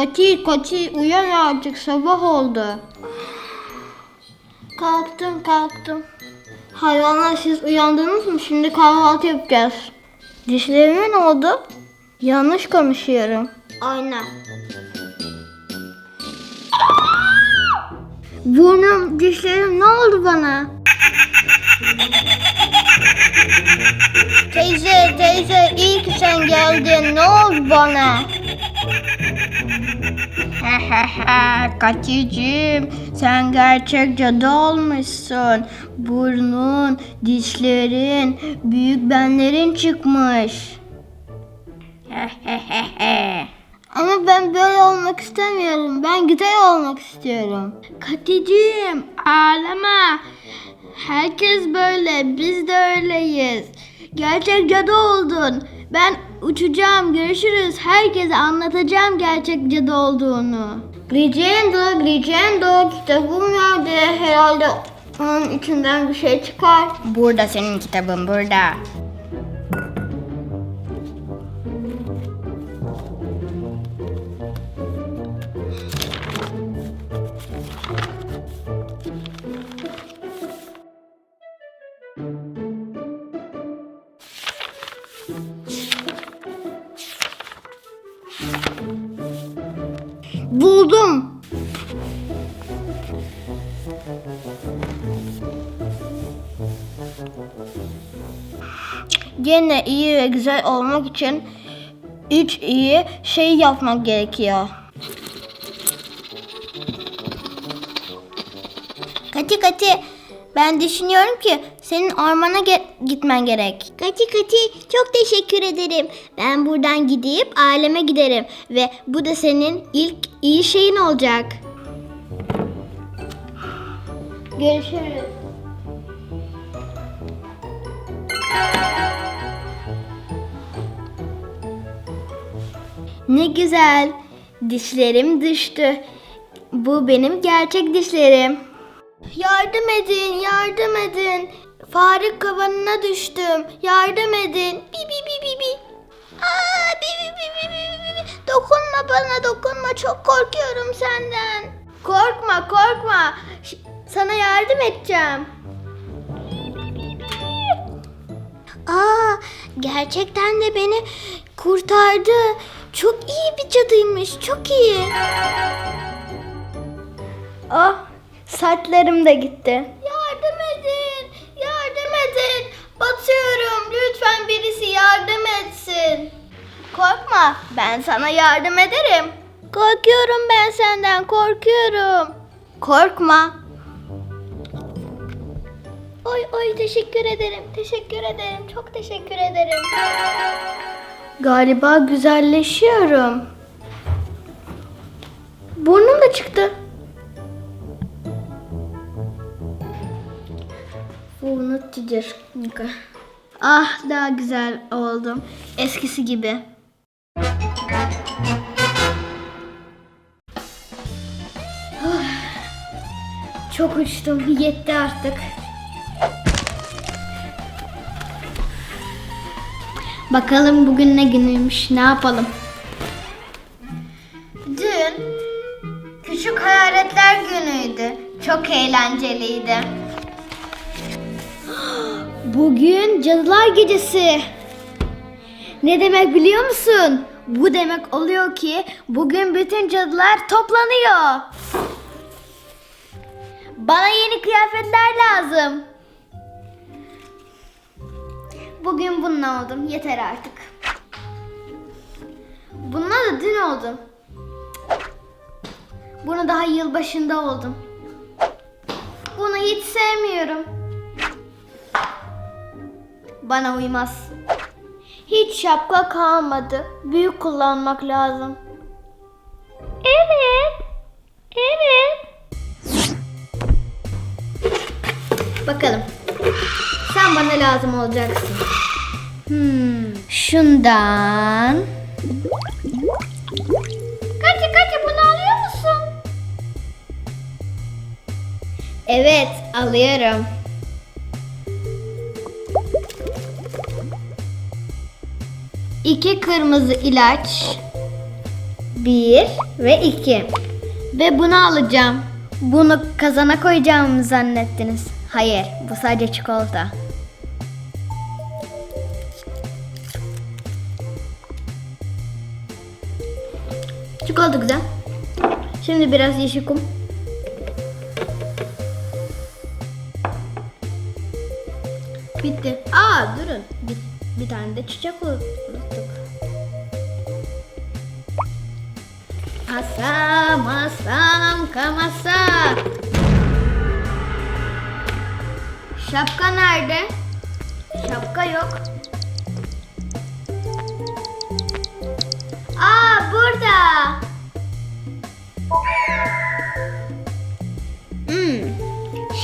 Kati Kati uyan artık sabah oldu. Kalktım kalktım. Hayvanlar siz uyandınız mı? Şimdi kahvaltı yapacağız. Dişlerime ne oldu? Yanlış konuşuyorum. Aynen. Burnum, dişlerim ne oldu bana? teyze, teyze iyi ki sen geldin. Ne oldu bana? Katicim sen gerçek cadı olmuşsun. Burnun, dişlerin, büyük benlerin çıkmış. Ama ben böyle olmak istemiyorum. Ben güzel olmak istiyorum. Katicim ağlama. Herkes böyle. Biz de öyleyiz. Gerçek cadı oldun. Ben uçacağım. Görüşürüz. Herkese anlatacağım gerçek cadı olduğunu. Glicendo, Glicendo kitabım nerede? Herhalde onun içinden bir şey çıkar. Burada senin kitabın burada. Buldum. Gene iyi ve güzel olmak için üç iyi şey yapmak gerekiyor. Ben düşünüyorum ki senin ormana ge- gitmen gerek. Kati Kati çok teşekkür ederim. Ben buradan gidip aileme giderim ve bu da senin ilk iyi şeyin olacak. Görüşürüz. Ne güzel. Dişlerim düştü. Bu benim gerçek dişlerim. Yardım edin, yardım edin. Fare kabanına düştüm. Yardım edin. Bi bi bi bi bi. Aa, bi bi bi bi bi bi. Dokunma bana, dokunma. Çok korkuyorum senden. Korkma, korkma. Sana yardım edeceğim. Aa, gerçekten de beni kurtardı. Çok iyi bir cadıymış, çok iyi. Ah, saçlarım da gitti. Yardım edin, yardım edin. Batıyorum, lütfen birisi yardım etsin. Korkma, ben sana yardım ederim. Korkuyorum ben senden, korkuyorum. Korkma. Oy oy teşekkür ederim, teşekkür ederim, çok teşekkür ederim. Galiba güzelleşiyorum. Burnum da çıktı. Unuttudur. Ah daha güzel oldum. Eskisi gibi. Ah, Çok uçtum. Yetti artık. Bakalım bugün ne günüymüş. Ne yapalım? Bugün Cadılar Gecesi. Ne demek biliyor musun? Bu demek oluyor ki bugün bütün cadılar toplanıyor. Bana yeni kıyafetler lazım. Bugün bununla oldum. Yeter artık. Bununla da dün oldum. Bunu daha yılbaşında oldum. Bunu hiç sevmiyorum. Bana uymaz. Hiç şapka kalmadı. Büyük kullanmak lazım. Evet. Evet. Bakalım. Sen bana lazım olacaksın. Hmm, şundan. Kaçı kaçı bunu alıyor musun? Evet, alıyorum. İki kırmızı ilaç. Bir ve iki. Ve bunu alacağım. Bunu kazana koyacağımı zannettiniz. Hayır, bu sadece çikolata. Çikolata güzel. Şimdi biraz yeşil kum. Bitti. Aa durun. Bir, bir tane de çiçek unuttuk. Asam asam kamasa. Şapka nerede? Şapka yok. Aa burada. Hmm,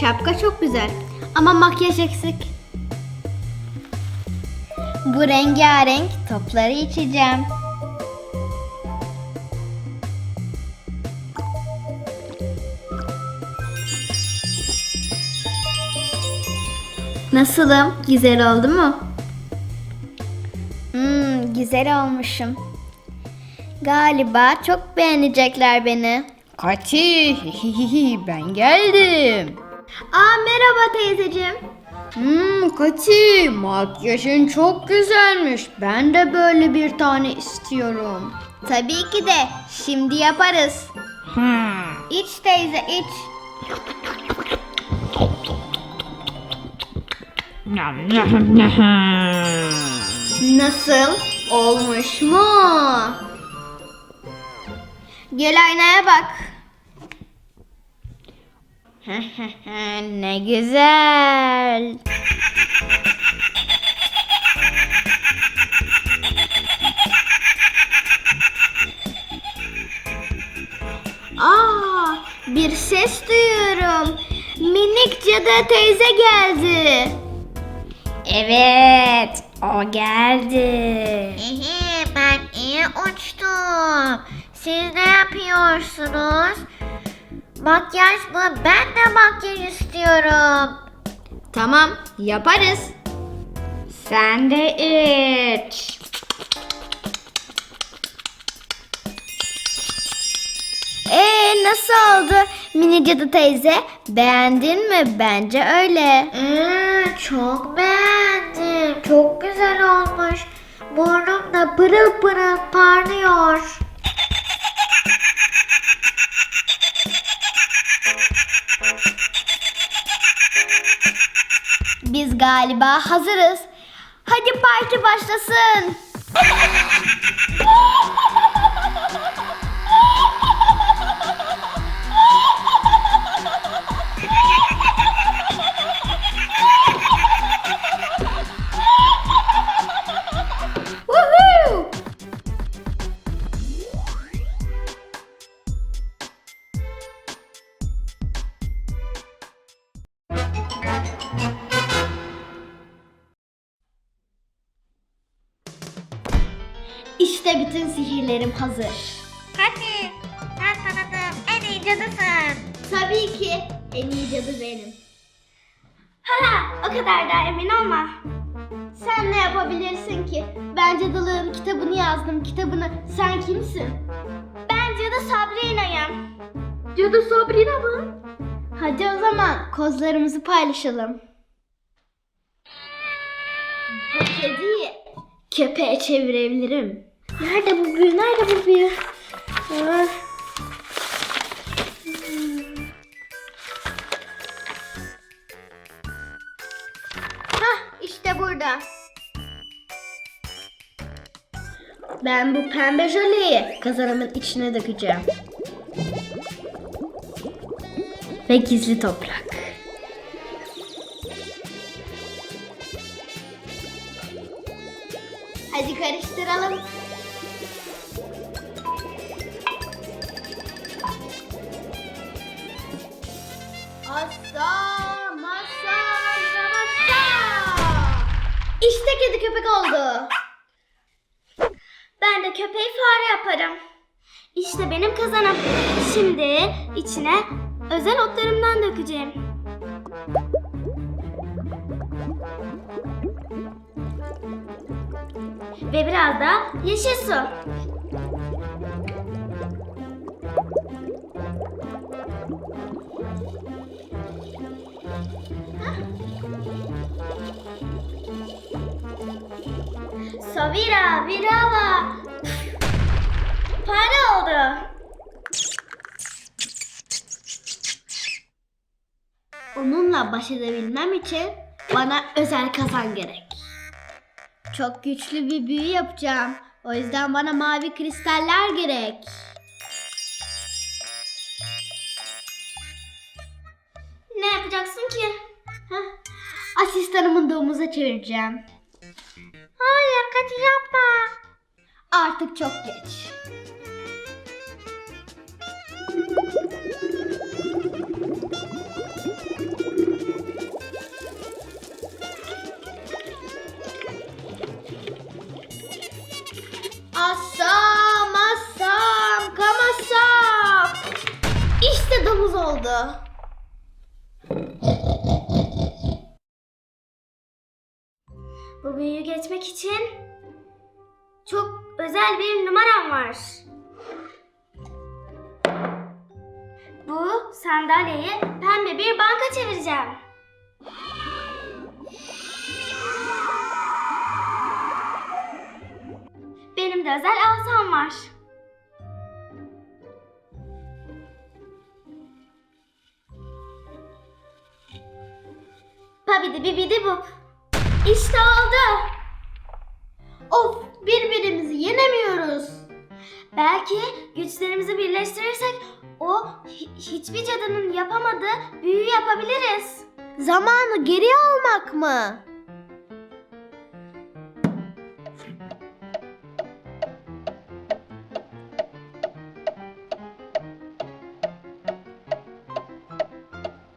şapka çok güzel ama makyaj eksik. Bu rengarenk topları içeceğim. Nasılım? Güzel oldu mu? Hmm, güzel olmuşum. Galiba çok beğenecekler beni. Kati, ben geldim. Aa merhaba teyzeciğim. Hmm, Kati, makyajın çok güzelmiş. Ben de böyle bir tane istiyorum. Tabii ki de şimdi yaparız. Hmm. İç teyze iç. Nasıl? Olmuş mu? Gel aynaya bak. ne güzel. Aa, bir ses duyuyorum. Minik cadı teyze geldi. Evet, o geldi. Ehe, ben iyi uçtum. Siz ne yapıyorsunuz? Makyaj mı? Ben de makyaj istiyorum. Tamam, yaparız. Sen de iç. Ee nasıl oldu mini cadı teyze? Beğendin mi? Bence öyle. Ee, çok beğendim. Çok güzel olmuş. Burnum da pırıl pırıl parlıyor. Biz galiba hazırız. Hadi parti başlasın. İşte bütün sihirlerim hazır. Hadi. Sen tanıdığım en iyi cadısın. Tabii ki en iyi cadı benim. Ha, o kadar da emin olma. Sen ne yapabilirsin ki? Ben cadılığın kitabını yazdım, kitabını. Sen kimsin? Ben cadı Sabrina'yım. Cadı Sabrina mı? Hadi o zaman kozlarımızı paylaşalım. Bu kediyi köpeğe çevirebilirim. Nerede bu büyü? Nerede bu büyü? Ah. Hah işte burada. Ben bu pembe jöleyi kazanımın içine dökeceğim. Ve gizli toprak. İşte kedi köpek oldu. Ben de köpeği fare yaparım. İşte benim kazanım. Şimdi içine özel otlarımdan dökeceğim. Ve biraz da yeşil su. Savira, virava. Para oldu. Onunla baş edebilmem için bana özel kazan gerek. Çok güçlü bir büyü yapacağım. O yüzden bana mavi kristaller gerek. Ne yapacaksın ki? Hah, Asistanımın domuza çevireceğim. Hayır Kati yapma. Artık çok geç. Bir numaram var. Bu sandalyeyi pembe bir banka çevireceğim. Benim de özel asam var. Pabidi bibidi bu. İşte oldu. Of birbirimizi yenemiyoruz. Belki güçlerimizi birleştirirsek o hi- hiçbir cadının yapamadığı büyü yapabiliriz. Zamanı geriye almak mı?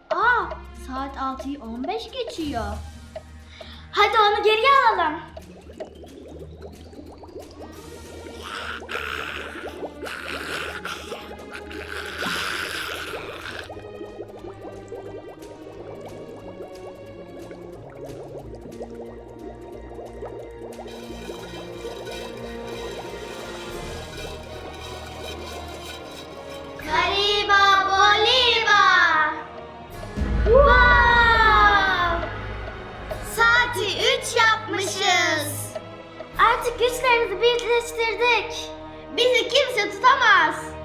Aa, saat 6'yı 15 geçiyor. Hadi onu geriye alalım. Güçlerimizi birleştirdik. Bizi kimse tutamaz.